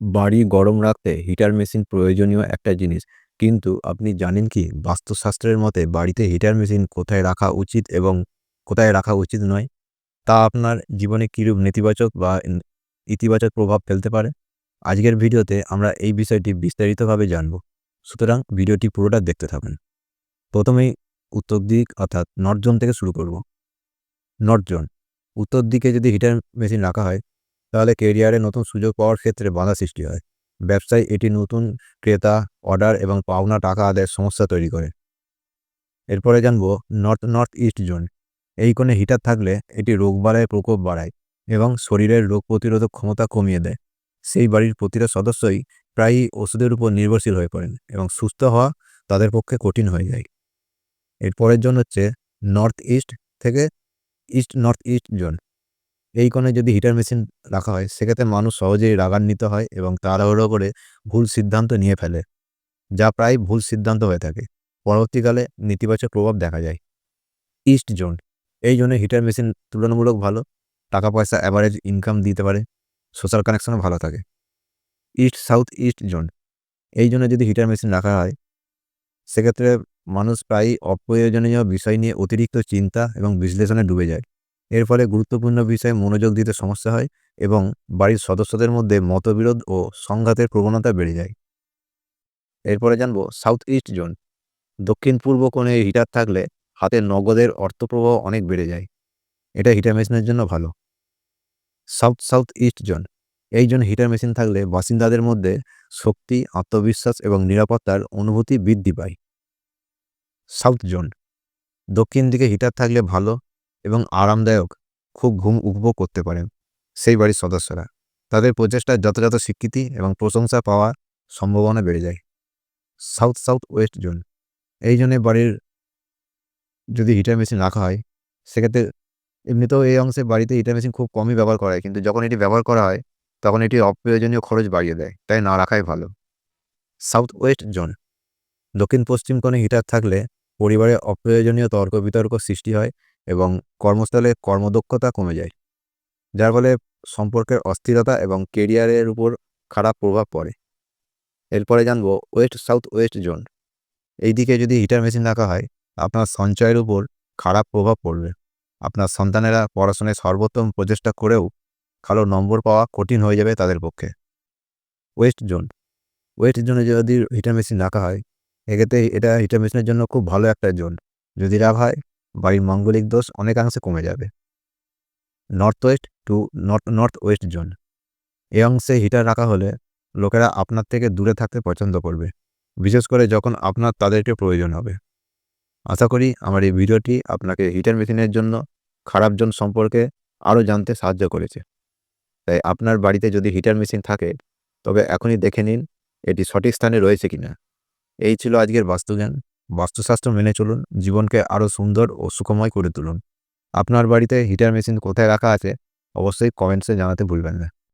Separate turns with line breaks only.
বাড়ি গরম রাখতে হিটার মেশিন প্রয়োজনীয় একটা জিনিস। কিন্তু আপনি জানেন কি, বাস্তুশাস্ত্রের মতে বাড়িতে হিটার মেশিন কোথায় রাখা উচিত এবং কোথায় রাখা উচিত নয়? তা আপনার জীবনে কীরূপ নেতিবাচক বা ইতিবাচক প্রভাব ফেলতে পারে? আজকের ভিডিওতে আমরা এই বিষয়টি বিস্তারিতভাবে জানব। সুতরাং ভিডিওটি পুরোটা দেখতে থাকুন। প্রথমেই উত্তর দিক অর্থাৎ নর্থ জোন থেকে শুরু করব। নর্থ জোন উত্তর দিকে যদি হিটার মেশিন রাখা হয় তাহলে কেরিয়ারে নতুন সুযোগ পাওয়ার ক্ষেত্রে বাধা সৃষ্টি হয়। ব্যবসায় এটি নতুন ক্রেতা, অর্ডার এবং পাওনা টাকা আদায়ের সমস্যা তৈরি করে। এরপরে জানব নর্থ নর্থ ইস্ট জোন। এই কোণে হিটার থাকলে এটি রোগবালাইয়ের প্রকোপ বাড়ায় এবং শরীরের রোগ প্রতিরোধক ক্ষমতা কমিয়ে দেয়। সেই বাড়ির প্রতিটা সদস্যই প্রায়ই ওষুধের উপর নির্ভরশীল হয়ে পড়েন এবং সুস্থ হওয়া তাদের পক্ষে কঠিন হয়ে যায়। এরপরের জন্য হচ্ছে নর্থ ইস্ট থেকে ইস্ট, নর্থ ইস্ট জোন। এই কোণে যদি হিটার মেশিন রাখা হয়, সেক্ষেত্রে মানুষ সহজেই রাগান্বিত হয় এবং তাড়াহুড়ো করে ভুল সিদ্ধান্ত নিয়ে ফেলে, যা প্রায় ভুল সিদ্ধান্ত হয়ে থাকে। পরবর্তীকালে নেতিবাচক প্রভাব দেখা যায়। ইস্ট জোন, এই জোনে হিটার মেশিন তুলনামূলক ভালো টাকা পয়সা অ্যাভারেজ ইনকাম দিতে পারে সোশ্যাল কানেকশনও ভালো থাকে। ইস্ট সাউথ ইস্ট জোন, এই জন্য যদি হিটার মেশিন রাখা হয়, সেক্ষেত্রে মানুষ প্রায়ই অপ্রয়োজনীয় বিষয় নিয়ে অতিরিক্ত চিন্তা এবং বিশ্লেষণে ডুবে যায়। এর ফলে গুরুত্বপূর্ণ বিষয়ে মনোযোগ দিতে সমস্যা হয় এবং বাড়ির সদস্যদের মধ্যে মতবিরোধ ও সংঘাতের প্রবণতা বেড়ে যায়। এরপরে জানব সাউথ ইস্ট জোন দক্ষিণ পূর্ব কোণে হিটার থাকলে হাতে নগদের অর্থপ্রবাহ অনেক বেড়ে যায়। এটা হিটার মেশিনের জন্য ভালো। সাউথ সাউথ ইস্ট জোন এই জন্য হিটার মেশিন থাকলে বাসিন্দাদের মধ্যে শক্তি, আত্মবিশ্বাস এবং নিরাপত্তার অনুভূতি বৃদ্ধি পায়। সাউথ জোন দক্ষিণ দিকে হিটার থাকলে ভালো এবং আরামদায়ক খুব ঘুম উপভোগ করতে পারেন সেই বাড়ির সদস্যরা। তাদের প্রচেষ্টার যথাযথ স্বীকৃতি এবং প্রশংসা পাওয়ার সম্ভাবনা বেড়ে যায়। South south west zone. এই জন্যে বাড়ির যদি হিটার মেশিন রাখা হয়, সেক্ষেত্রে এমনিতেও এই অংশে বাড়িতে হিটার মেশিন খুব কমই ব্যবহার করা হয়। কিন্তু যখন এটি ব্যবহার করা হয়, তখন এটি অপ্রয়োজনীয় খরচ বাড়িয়ে দেয়। তাই না রাখাই ভালো। South west zone. দক্ষিণ পশ্চিম কোণে হিটার থাকলে পরিবারে অপ্রয়োজনীয় তর্ক বিতর্ক সৃষ্টি হয় এবং কর্মস্থলে কর্মদক্ষতা কমে যায়, যার ফলে সম্পর্কের অস্থিরতা এবং কেরিয়ারের উপর খারাপ প্রভাব পড়ে। এরপরে জানব ওয়েস্ট সাউথ ওয়েস্ট জোন। এই দিকে যদি হিটার মেশিন রাখা হয়, আপনার সঞ্চয়ের উপর খারাপ প্রভাব পড়বে। আপনার সন্তানেরা পড়াশোনায় সর্বোত্তম প্রচেষ্টা করেও ভালো নম্বর পাওয়া কঠিন হয়ে যাবে তাদের পক্ষে। West zone. ওয়েস্ট জোনে যদি হিটার মেশিন রাখা হয়, এক্ষেত্রে এটা হিটার মেশিনের জন্য খুব ভালো একটা জোন। যদি রাখা হয় বাড়ির মাঙ্গলিক দোষ অনেকাংশে কমে যাবে। North west to north north west zone এ অংশে হিটার রাখা হলে লোকেরা আপনার থেকে দূরে থাকতে পছন্দ করবে। বিশেষ করে যখন আপনার তাদেরকে প্রয়োজন হবে। আশা করি আমার এই ভিডিওটি আপনাকে হিটার মেশিনের জন্য খারাপ জোন সম্পর্কে আরও জানতে সাহায্য করেছে। তাই আপনার বাড়িতে যদি হিটার মেশিন থাকে, তবে এখনই দেখে নিন এটি সঠিক স্থানে রয়েছে কিনা। এই ছিল আজকের বাস্তুজ্ঞান। বাস্তুশাস্ত্র মেনে চলুন, জীবনকে আরও সুন্দর ও সুখময় করে তুলুন। আপনার বাড়িতে হিটার মেশিন কোথায় রাখা আছে, অবশ্যই কমেন্টসে জানাতে ভুলবেন না।